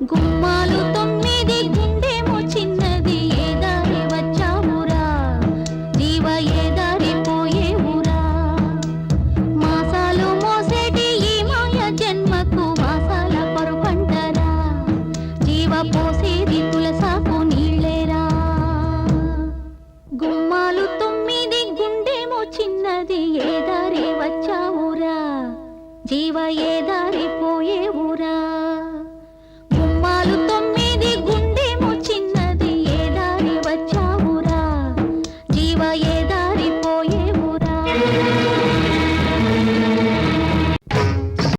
గుమ్మాలు తొమ్మిది గుండెమో చిన్నది ఏ దారి వచ్చావురా? జీవ ఏ దారి పోయేవురా? మాసాలు మోసేటి ఈ మాయ జన్మకు వాసాల పరుపంటరా? జీవ పోసేది తులసాకు నీళ్ళేరా? గుమ్మాలు తొమ్మిది గుండెమో చిన్నది ఏ దారి వచ్చావురా? జీవ ఏ